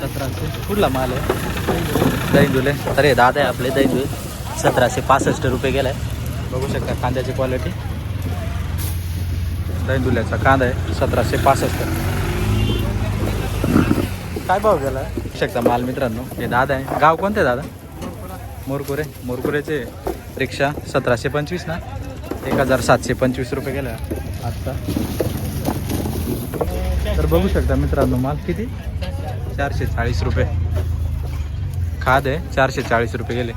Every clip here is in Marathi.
सतराशे. कुठला माल आहे? दैंदुले तर हे दादा आहे आपले दैंदुले सतराशे पासष्ट रुपये गेलाय. बघू शकता कांद्याची क्वालिटी दैंदुल्याचा कांदा आहे. सतराशे पासष्ट. काय भाव गेला शकता माल मित्रांनो. हे दादा आहे. गाव कोणते दादा? मोरकुरे. मोरकुरेचे रिक्षा सतराशे पंचवीस ना? एक हजार सातशे पंचवीस रुपये गेला आत्ता बघू शकता मित्रांनो माल किती? चारशे चाळीस रुपये. खाद आहे चारशे चाळीस रुपये गेले.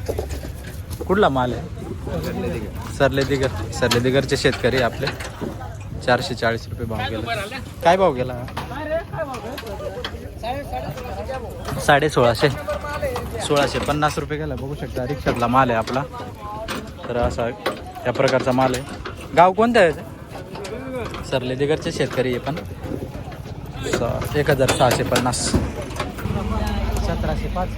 कुठला माल आहे? सरले दिगर सरले दिगरचे शेतकरी आपले. चारशे चाळीस रुपये भाव गेला. काय भाव गेला? साडे सोळाशे सोळाशे पन्नास रुपये गेला. बघू शकता रिक्षातला माल आहे आपला. तर असा या प्रकारचा माल आहे. गाव कोणतं आहे? सरले दिगरचे शेतकरी आहे पण. एक हजार सहाशे पन्नास. सतराशे पाच.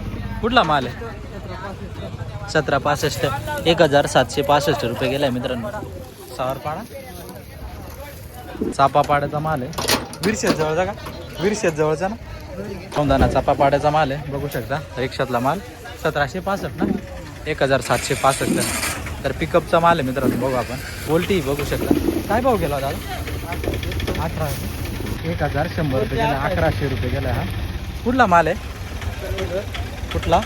कुठला माल आहे? सतरा पासष्ट. एक हजार सातशे पासष्ट रुपये गेलाय मित्रांनो. सावरपाडा. चापापाड्याचा माल आहे. विरशेत जवळचा का? विरशेत जवळचा ना? सौंदाना चापापाड्याचा माल आहे. बघू शकता. रिक्षातला माल. सतराशे पासष्ट ना? एक हजार सातशे पासष्ट. तर पिकअपचा माल आहे मित्रांनो. बघू आपण. उलटी बघू शकता. काय भाव गेला दादा? अठरा एक हजार शंभर रुपये गेला अकराशे रुपये गेला हा. कुठला माल आहे? कुठला?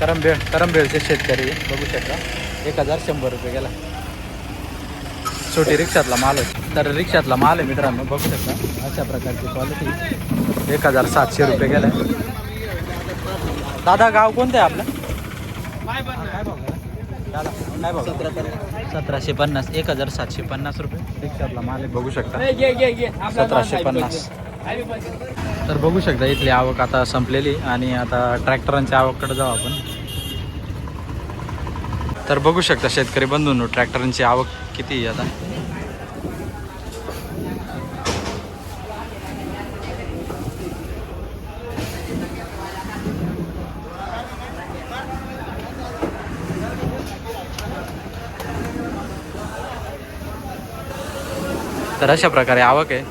करंबेळ करंबेळचे शेतकरी बघू शकता. एक हजार शंभर रुपये गेला. छोटी रिक्षातला माल आहे. तर रिक्षातला माल आहे मित्रांनो बघू शकता. अशा प्रकारची क्वालिटी एक हजार सातशे रुपये गेला. दादा गाव कोणतं आहे आपलं? सतराशे पन्नास एक हजार सातशे पन्नास रुपये. रिक्षातला माल बघू शकता. सतराशे पन्नास. तर बघू शकता इथली आवक आता संपलेली आणि आता ट्रॅक्टरांच्या आवककडे जाऊ आपण. तर बघू शकता शेतकरी बंधूंनो ट्रॅक्टरांची आवक किती आहे आता? तर अशा प्रकारे आवक आहे.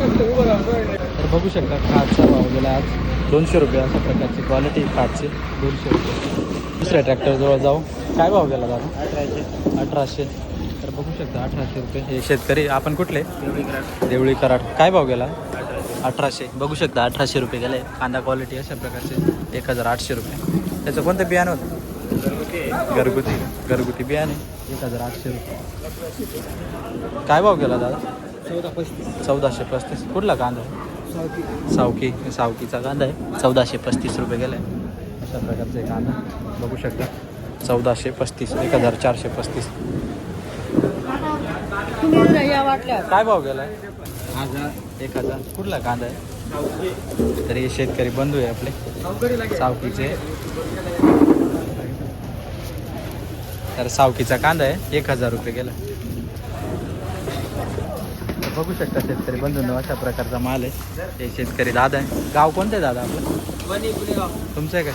तर बघू शकता खाटचा भाव गेला आज दोनशे रुपये अशा प्रकारची क्वालिटी खाटची दोनशे रुपये. दुसऱ्या ट्रॅक्टरजवळ जाऊ. काय भाव गेला दादा? अठराशे. अठराशे तर बघू शकता अठराशे रुपये. हे शेतकरी आपण कुठले? देवळी कराड. काय भाव गेला? अठराशे. बघू शकता अठराशे रुपये गेले. कांदा क्वालिटी अशा प्रकारचे. एक हजार आठशे रुपये. त्याचं कोणतं बियाणं होतं? घरगुती. घरगुती बियाणे. एक हजार आठशे रुपये काय भाव गेला दादा? चौदा पस्तीस चौदाशे पस्तीस. कुठला कांदा सावकी. सावकीचा कांदा आहे. चौदाशे पस्तीस रुपये गेला आहे. अशा प्रकारचे कांदा. बघू शकता. चौदाशे पस्तीस एक हजार चारशे पस्तीस. काय भाव गेला आहे? हजार एक हजार. कुठला कांदा आहे? तर हे शेतकरी बंधू आहे आपले. सावकीचे. तर सावकीचा कांदा आहे. एक हजार रुपये गेला. तर बघू शकता शेतकरी बंधूंनो अशा प्रकारचा माल आहे. हे शेतकरी दादा आहे. गाव कोणतं आहे दादा आपलं? तुमचं आहे का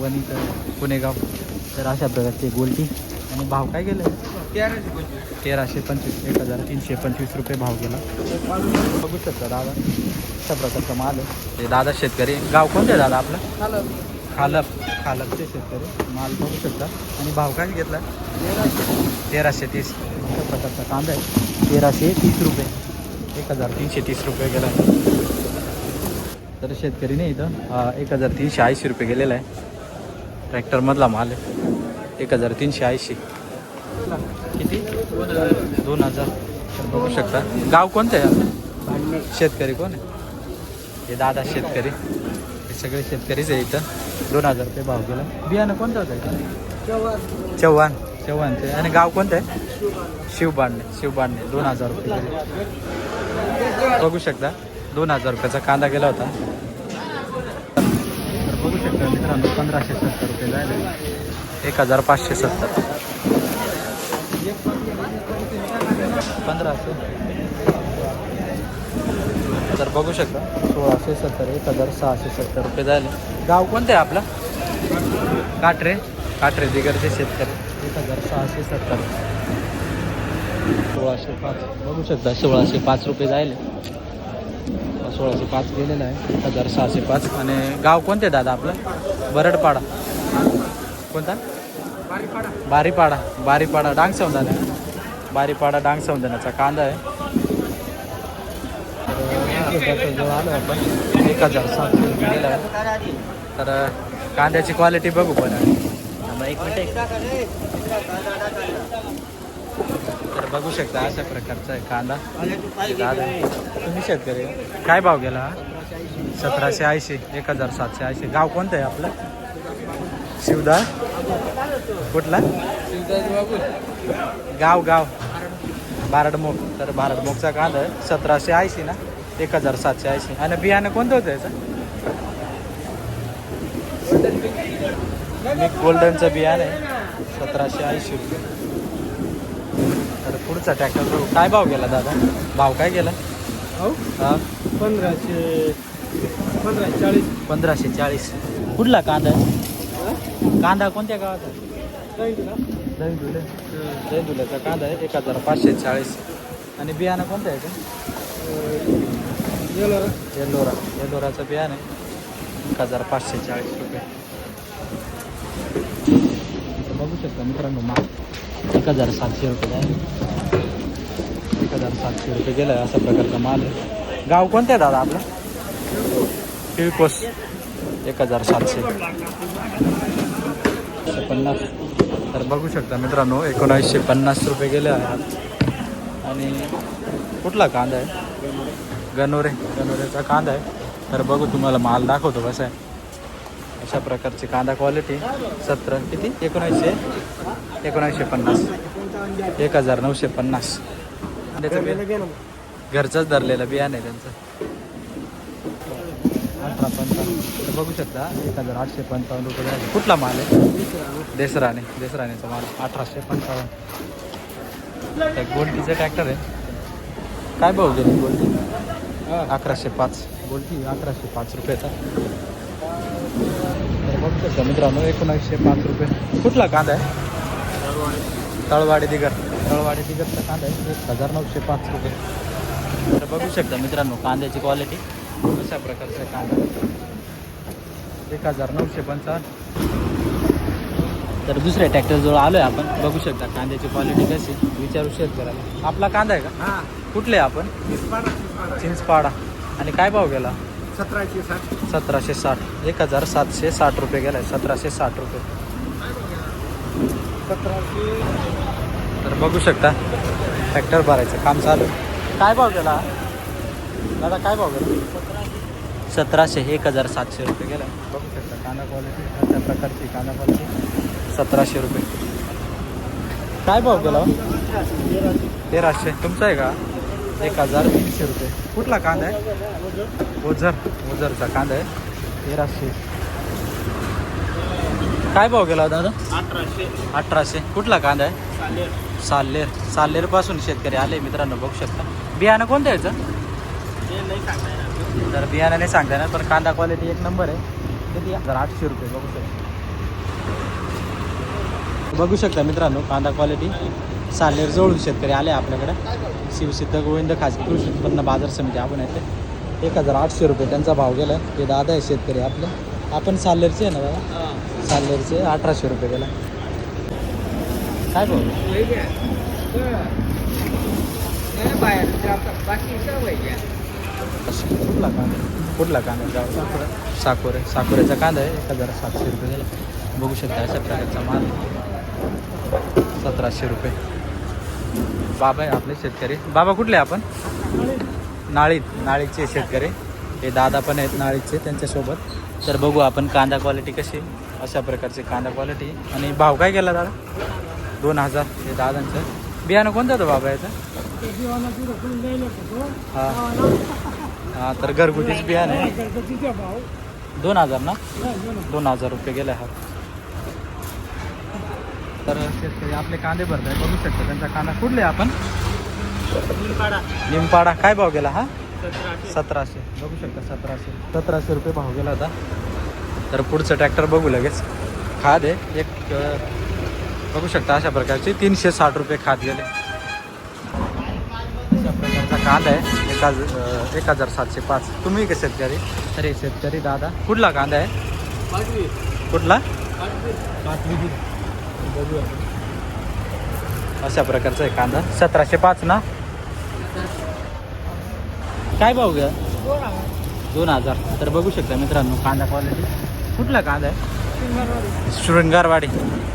वणीचं पुणेगाव तर अशा प्रकारची गोल्टी. आणि भाव काय गेलं? तेराशे पंचवीस. एक हजार तीनशे पंचवीस रुपये भाव गेला. बघू शकता दादा. अशा प्रकारचा माल आहे. हे दादा शेतकरी गाव कोणतं आहे दादा आपलं? खालप खालपचे शेतकरी माल बघू शकता. आणि भाव काय घेतला? तेराशे तीस. अशा प्रकारचा कांदा आहे. तेराशे तीस रुपये. एक हजार तीनशे तीस रुपये गेला. तर शेतकरी नाही इथं एक हजार तीनशे ऐंशी रुपये गेलेला आहे. ट्रॅक्टरमधला माल आहे. एक हजार तीनशे ऐंशी. किती? दोन हजार. बघू शकता. गाव कोणतं आहे? शेतकरी कोण आहे? हे दादा शेतकरी. हे सगळे शेतकरीच आहे इथं. दोन हजार रुपये भाव गेला बियाणं कोणतं होतं? इथं? चव्हाण. चव्हाणचे आणि गाव कोणतं आहे? शिवबांडणे. शिवबांडणे. दोन हजार रुपये बघू शकता. दोन हजार रुपयाचा कांदा गेला होता. तर बघू शकता मित्रांनो पंधराशे सत्तर रुपये जायला एक हजार पाचशे सत्तर. पंधराशे. तर बघू शकता. सोळाशे सत्तर एक हजार सहाशे सत्तर रुपये झाले. गाव कोणतं आहे आपलं? काटरे काटरे दिगरचे शेतकरी. एक हजार सहाशे सत्तर. सोळाशे पाच. बघू शकता सोळाशे पाच रुपये जायले सोळाशे पाच गेलेलं आहे. एक हजार सहाशे पाच. आणि गाव कोणते दादा आपलं? बरडपाडा. कोणता? बारीपाडा. बारीपाडा. बारीपाडा डांग सौंदाणा बारीपाडा डांग सौंदाण्याचा कांदा आहे. तर त्याचा आलो आपण एक हजार सातशे रुपये आहे तर कांद्याची क्वालिटी बघू पण एक मिनिट तर बघू शकता. अशा प्रकारचा आहे कांदा दादा तुम्ही शेतकरी? काय भाव गेला? हा? सतराशे ऐंशी. एक हजार सातशे ऐंशी गाव कोणतं आहे आपलं शिवदा कुठला? गाव गाव बारडमुख तर बारडमुखचा कांदा आहे. सतराशे ऐंशी ना? एक हजार सातशे ऐंशी. आणि बियाणं कोणतं होतं याचं? मी गोल्डनचं बियाणं आहे. सतराशे ऐंशी रुपये. तर पुढचा ट्रॅक्टर काय भाव गेला दादा? भाव काय गेला? हो? पंधराशे पंधराशे चाळीस. पंधराशे चाळीस. कुठला कांदा? आहे कांदा कोणत्या गावात आहे? दहीदुले दहीदुल्याचा कांदा आहे एक हजार पाचशे चाळीस. आणि बियाणं कोणतं आहे का येल्लोरा येल्लोराचं बियाणं आहे. एक हजार पाचशे चाळीस रुपये. तर बघू शकता मित्रांनो माल एक हजार सातशे रुपये आहे एक हजार सातशे रुपये गेला आहे अशा प्रकारचा माल आहे. गाव कोणतं आहे दादा आपलं? किळकोस. एक हजार सातशे. पन्नास. तर बघू शकता मित्रांनो एकोणावीसशे पन्नास रुपये गेले आहेत. आणि कुठला कांदा आहे? गनोरे गनोरेचा कांदा आहे. तर बघू तुम्हाला माल दाखवतो कसं आहे. अशा प्रकारची कांदा क्वालिटी सतरा किती? एकोणीसशे एकोणीसशे पन्नास. एक हजार नऊशे पन्नास. त्याचं घरचंच धरलेलं बियाणं आहे त्यांचं. अठरा पंचावन्न. बघू शकता एक हजार आठशे पंचावन्न रुपये कुठला माल आहे? देसराने. देसराणेचा माल. अठराशे पंचावन्न. एक गोल्टीचं ट्रॅक्टर आहे. काय भाऊ गेले गोल्टी अकराशे पाच. बोलती अकराशे पाच रुपयाचा तर. बघू शकता मित्रांनो एकोणीसशे पाच रुपये. कुठला कांदा आहे? तळवाडी दिगर. तळवाडी दिगरचा कांदा आहे. एक हजार नऊशे पाच रुपये. तर बघू शकता मित्रांनो कांद्याची क्वालिटी अशा प्रकारचा कांदा. एक हजार नऊशे पंचावन्न. तर दुसऱ्या ट्रॅक्टरजवळ आलो आहे आपण. बघू शकता कांद्याची क्वालिटी कशी विचारू शेतकऱ्याला. आपला कांदा आहे का? हा. कुठले आपण? चिंचपाडा. आणि काय भाव गेला? सतराशे साठ. सतराशे साठ. एक हजार सातशे साठ रुपये गेलाय. सतराशे साठ रुपये. सतराशे. तर बघू शकता. ट्रॅक्टर भरायचं काम चालू आहे. काय भाव गेला? दादा काय भाव गेला? सतराशे. एक हजार सातशे रुपये गेला बघू शकता कांदा क्वालिटी अशा प्रकारची कांदा क्वालिटी सतराशे रुपये. काय भाव गेला? हो? तेराशे. तुमचा आहे का? एक हजार तीनशे रुपये. कुठला कांदा आहे? ओझर. ओझरचा कांदा आहे. तेराशे. काय भाव गेला हो दादा? अठराशे. अठराशे. कुठला कांदा आहे? साल्लेर साल्लेरपासून शेतकरी आले मित्रांनो बघू शकता. बियाणं कोणतं यायचं तर बियाणं नाही सांगता येणार पण कांदा क्वालिटी एक नंबर आहे. किती? हजार आठशे रुपये बघू शकता. बघू शकता मित्रांनो कांदा क्वालिटी सालेर जवळून शेतकरी आले आपल्याकडे. शिवसिद्ध गोविंद खाजगी कृषी उत्पन्न बाजार समिती आपण येते. एक हजार आठशे रुपये त्यांचा भाव गेला. ते दादा आहे शेतकरी आपले. आपण सालेरचे आहे ना दादा? सालेरचे अठराशे रुपये गेला. काय भाऊ कुठला कांदा? कुठला कांदा जाऊ साकोरे साकोऱ्याचा कांदा आहे. एक हजार सातशे रुपये गेला. बघू शकता अशा प्रकारचा माल. सतराशे रुपये. बाबा आहे आपले शेतकरी. बाबा कुठले आपण? नाळीत. नाळीचे शेतकरी. हे दादा पण आहेत नाळीचे त्यांच्यासोबत. तर बघू आपण कांदा क्वालिटी कशी अशा प्रकारची कांदा क्वालिटी आणि भाव काय केला दादा? दोन हजार. हे दादांचं. बियाणं कोणतं होतं बाबा याचं? हां. हां तर घरगुतीच बियाणं आहे. दोन हजार ना? दोन हजार रुपये गेले हा. तर शेतकरी आपले कांदे भरताय बघू शकता त्यांचा कांदा कुठले आपण? निमपाडा. काय भाव गेला हा? सतराशे. बघू शकता सतराशे. सतराशे रुपये भाव गेला होता तर पुढचं ट्रॅक्टर बघू लगेच. खाद आहे. एक बघू शकता अशा प्रकारचे. तीनशे साठ रुपये खाद गेले. अशा प्रकारचा कांदा आहे. एक हजार एक हजार सातशे पाच. तुम्ही का शेतकरी? तर हे शेतकरी दादा. कुठला कांदा आहे? कुठला? अशा प्रकारचा आहे कांदा. सतराशे पाच ना? काय भाऊ घ्या दोन हजार. तर बघू शकता मित्रांनो कांदा क्वालिटी कुठला कांदा आहे? शृंगारवाडी.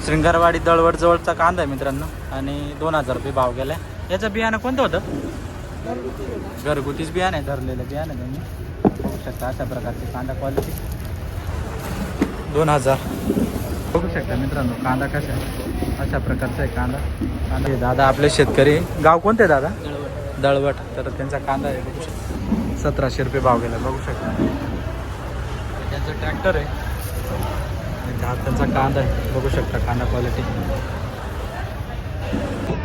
शृंगारवाडी दळवड जवळचा कांदा आहे मित्रांनो. आणि दोन हजार रुपये भाव गेला याचं बियाणं कोणतं होतं? घरगुतीच बियाणं आहे धरलेलं बियाणं तुम्ही बघू शकता अशा प्रकारचे कांदा क्वालिटी दोन हजार. बघू शकता मित्रांनो कांदा कसा आहे? अशा प्रकारचा आहे कांदा. कांदा हे दादा आपले शेतकरी. गाव कोणते दादा? दळवट. तर त्यांचा कांदा आहे बघू शकता. सतराशे रुपये भाव गेला बघू शकता. त्यांचं ट्रॅक्टर आहे. त्यांचा कांदा आहे बघू शकता कांदा क्वालिटी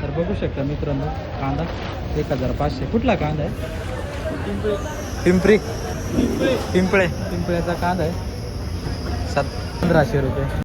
तर बघू शकता मित्रांनो कांदा एक हजार पाचशे कुठला कांदा आहे? पिंपरी. पिंपळे. पिंपळ्याचा कांदा आहे. सात पंधराशे रुपये.